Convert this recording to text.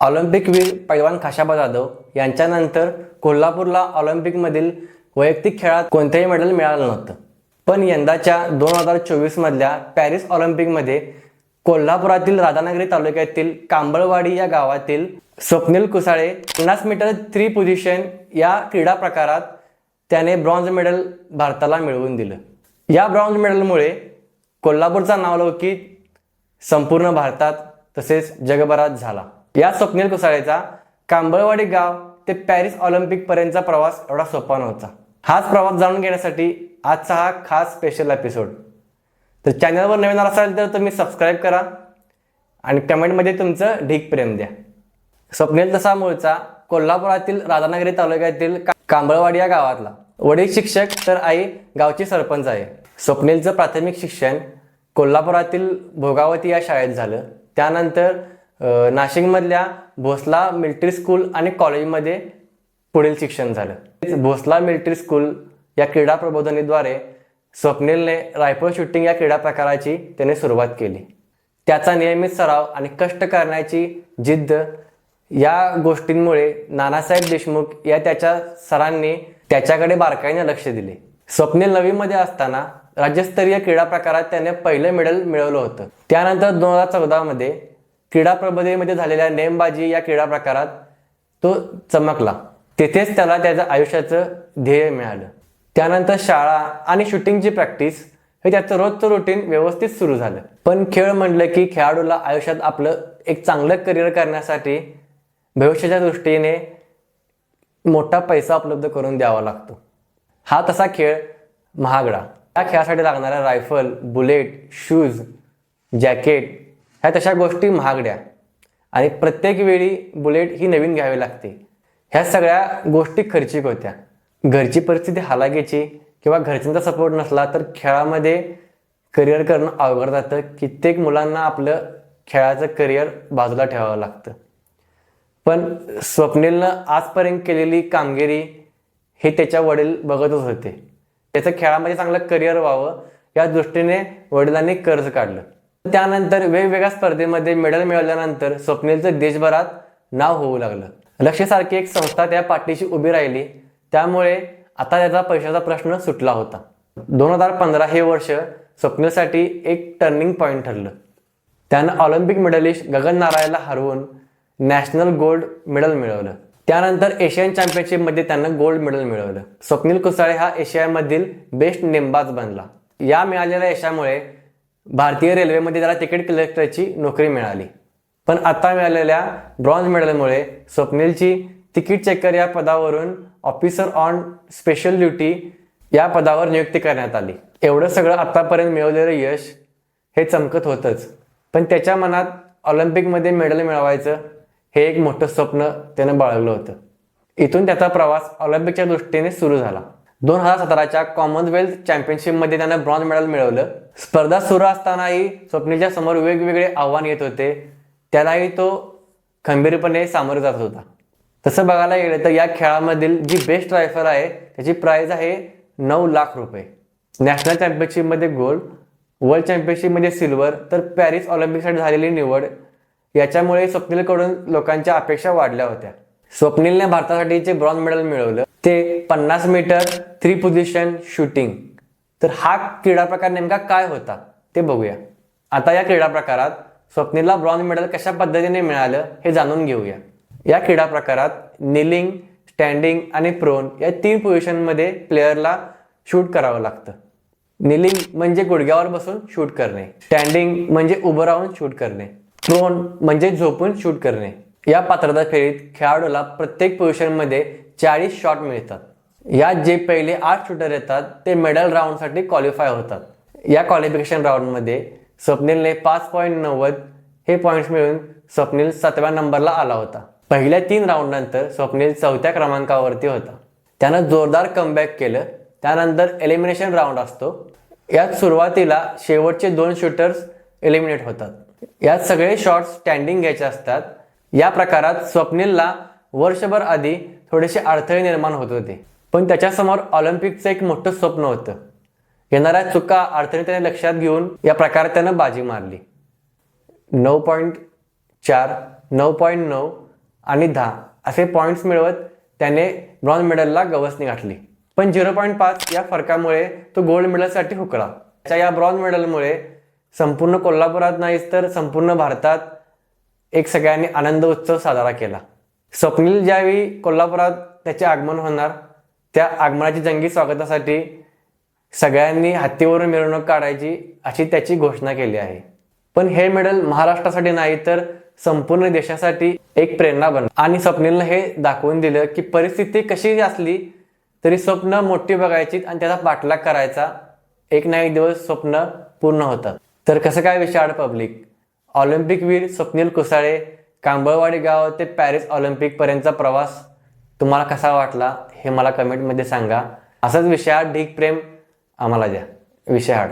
ऑलिम्पिकवीर पैलवान खाशाबा जाधव यांच्यानंतर कोल्हापूरला ऑलिम्पिकमधील वैयक्तिक खेळात कोणतेही मेडल मिळालं नव्हतं. पण यंदाच्या दोन हजार चोवीसमधल्या पॅरिस ऑलिम्पिकमध्ये कोल्हापुरातील राधानगरी तालुक्यातील कांबळवाडी या गावातील स्वप्नील कुसाळे पन्नास मीटर थ्री पोझिशन या क्रीडा प्रकारात त्याने ब्रॉन्झ मेडल भारताला मिळवून दिलं. या ब्रॉन्झ मेडलमुळे कोल्हापूरचा नावलौकिक संपूर्ण भारतात तसेच जगभरात झाला. या स्वप्नील कुसाळेचा कांबळवाडी गाव ते पॅरिस ऑलिम्पिक पर्यंतचा प्रवास एवढा सोपा नव्हता. हाच प्रवास जाणून घेण्यासाठी आजचा हा खास स्पेशल एपिसोड तर चॅनलवर नवीन असाल तर तुम्ही सबस्क्राईब करा आणि कमेंटमध्ये तुमचं ढीक प्रेम द्या. स्वप्नील तसा मूळचा कोल्हापुरातील राधानगरी तालुक्यातील कांबळवाडी या गावातला. वडील शिक्षक तर आई गावची सरपंच आहे. स्वप्नीलचं प्राथमिक शिक्षण कोल्हापुरातील भोगावती या शाळेत झालं. त्यानंतर नाशिकमधल्या भोसला मिलिटरी स्कूल आणि कॉलेजमध्ये पुढील शिक्षण झालं. भोसला मिलिटरी स्कूल या क्रीडा प्रबोधनीद्वारे स्वप्नीलने रायफल शूटिंग या क्रीडा प्रकाराची त्याने सुरुवात केली. त्याचा नियमित सराव आणि कष्ट करण्याची जिद्द या गोष्टींमुळे नानासाहेब देशमुख या त्याच्या सरांनी त्याच्याकडे बारकाईने लक्ष दिले. स्वप्नील नवीमध्ये असताना राज्यस्तरीय क्रीडा प्रकारात त्याने पहिलं मेडल मिळवलं होतं. त्यानंतर दोन हजार चौदामध्ये क्रीडा प्रबोधिनीमध्ये झालेल्या नेमबाजी या क्रीडा प्रकारात तो चमकला. तेथेच त्याला त्याचं आयुष्याचं ध्येय मिळालं. त्यानंतर शाळा आणि शूटिंगची प्रॅक्टिस हे त्याचं रोजचं रुटीन व्यवस्थित सुरू झालं. पण खेळ म्हणलं की खेळाडूला आयुष्यात आपलं एक चांगलं करिअर करण्यासाठी भविष्याच्या दृष्टीने मोठा पैसा उपलब्ध करून द्यावा लागतो. हा तसा खेळ महागडा. या खेळासाठी लागणाऱ्या रायफल बुलेट शूज जॅकेट ह्या तशा गोष्टी महागड्या आणि प्रत्येक वेळी बुलेट ही नवीन घ्यावी लागते. ह्या सगळ्या गोष्टी खर्चिक होत्या. घरची परिस्थिती हालाकीची किंवा घरच्यांचा सपोर्ट नसला तर खेळामध्ये करिअर करणं अवघड जातं. कित्येक मुलांना आपलं खेळाचं करिअर बाजूला ठेवावं लागतं. पण स्वप्नीलनं आजपर्यंत केलेली कामगिरी हे त्याच्या वडील बघतच होते. त्याचं खेळामध्ये चांगलं करिअर व्हावं या दृष्टीने वडिलांनी कर्ज काढलं. त्यानंतर वेगवेगळ्या स्पर्धेमध्ये मेडल मिळवल्यानंतर स्वप्नीलचं देशभरात नाव होऊ लागलं. लक्ष्यसारखी एक संस्था त्या पाठीशी उभी राहिली. त्यामुळे आता त्याचा पैशाचा प्रश्न सुटला होता. दोन हजार पंधरा हे वर्ष स्वप्नीलसाठी एक टर्निंग पॉईंट ठरलं. त्यानं ऑलिम्पिक मेडलिस्ट गगन नारायणला हरवून नॅशनल गोल्ड मेडल मिळवलं. त्यानंतर एशियन चॅम्पियनशिपमध्ये त्यानं गोल्ड मेडल मिळवलं. स्वप्नील कुसाळे हा एशियामधील बेस्ट नेमबाज बनला. या मिळालेल्या यशामुळे भारतीय रेल्वेमध्ये त्याला तिकीट कलेक्टरची नोकरी मिळाली. पण आता मिळालेल्या ब्रॉन्झ मेडलमुळे स्वप्नीलची तिकीट चेकर या पदावरून ऑफिसर ऑन स्पेशल ड्युटी या पदावर नियुक्ती करण्यात आली. एवढं सगळं आतापर्यंत मिळवलेलं यश हे चमकत होतंच. पण त्याच्या मनात ऑलिम्पिकमध्ये मेडल मिळवायचं हे एक मोठं स्वप्न त्यानं बाळगलं होतं. इथून त्याचा प्रवास ऑलिम्पिकच्या दृष्टीने सुरू झाला. दोन हजार सतराच्या कॉमनवेल्थ चॅम्पियनशिपमध्ये त्यानं ब्रॉन्झ मेडल मिळवलं. स्पर्धा सुरू असतानाही स्वप्नीलच्या समोर वेगवेगळे आव्हान येत होते. त्यालाही तो खंबीरपणे सामोरे जात होता. तसं बघायला गेलं तर या खेळामधील जी बेस्ट रायफल आहे त्याची प्राईज आहे नऊ लाख रुपये. नॅशनल चॅम्पियनशिपमध्ये गोल्ड वर्ल्ड चॅम्पियनशिपमध्ये सिल्वर तर पॅरिस ऑलिम्पिकसाठी झालेली निवड याच्यामुळे स्वप्नीलकडून लोकांच्या अपेक्षा वाढल्या होत्या. स्वप्नीलने भारतासाठीचे ब्रॉन्झ मेडल मिळवलं. ते पन्नास मीटर थ्री पोझिशन शूटिंग तर हा क्रीडा प्रकार नेमका काय होता? ते बघूया. आता या क्रीडा प्रकारात स्वप्नीला ब्रॉन्झ मेडल कशा पद्धतीने मिळालं हे जाणून घेऊया. या क्रीडा प्रकारात निलिंग स्टँडिंग आणि प्रोन या तीन पोझिशनमध्ये प्लेयरला शूट करावं लागतं. निलिंग म्हणजे गुडघ्यावर बसून शूट करणे. स्टँडिंग म्हणजे उभं राहून शूट करणे. प्रोन म्हणजे झोपून शूट करणे. या पात्रता फेरीत खेळाडूला प्रत्येक पोझिशनमध्ये चाळीस शॉट मिळतात. यात जे पहिले आठ शूटर येतात ते मेडल राऊंडसाठी क्वालिफाय होतात. या क्वालिफिकेशन राऊंडमध्ये स्वप्नीलने पाच पॉईंट नव्वद हे पॉईंट्स मिळून स्वप्नील सातव्या नंबरला आला होता. पहिल्या तीन राऊंडनंतर स्वप्नील चौथ्या क्रमांकावरती होता. त्यानं जोरदार कमबॅक केलं. त्यानंतर एलिमिनेशन राऊंड असतो. यात सुरुवातीला शेवटचे दोन शूटर्स एलिमिनेट होतात. यात सगळे शॉट्स स्टँडिंग घ्यायचे असतात. या प्रकारात स्वप्नीलला वर्षभर आधी थोडेसे अडथळे निर्माण होत होते. पण त्याच्यासमोर ऑलिम्पिकचं एक मोठं स्वप्न होतं. येणाऱ्या चुका अडचणी त्याने लक्षात घेऊन या प्रकारे त्यानं बाजी मारली. नऊ पॉईंट चार नऊ पॉईंट नऊ आणि दहा असे पॉईंट्स मिळवत त्याने ब्रॉन्झ मेडलला गवसणी गाठली पण झिरो पॉईंट पाच या फरकामुळे तो गोल्ड मेडलसाठी हुकला. त्याच्या या ब्रॉन्झ मेडलमुळे संपूर्ण कोल्हापुरात नाहीच तर संपूर्ण भारतात एक सगळ्यांनी आनंद उत्सव साजरा केला. स्वप्नील ज्यावेळी कोल्हापुरात त्याचे आगमन होणार त्या आगमनाच्या जंगी स्वागतासाठी सगळ्यांनी हत्तीवरून मिरवणूक काढायची अशी त्याची घोषणा केली आहे. पण हे मेडल महाराष्ट्रासाठी नाही तर संपूर्ण देशासाठी एक प्रेरणा बन आणि स्वप्नीलनं हे दाखवून दिलं की परिस्थिती कशी असली तरी स्वप्न मोठी बघायची आणि त्याचा पाठलाग करायचा. एक ना एक दिवस स्वप्न पूर्ण होतं. तर कसं काय विशाळ पब्लिक ऑलिम्पिक वीर स्वप्नील कुसाळे कांबळवाडी गाव ते पॅरिस ऑलिम्पिकपर्यंतचा प्रवास. तुम्हाला कसा वाटला हे मला कमेंटमध्ये सांगा. असंच विषयाआड ढीक प्रेम आम्हाला द्या. विषयाआड.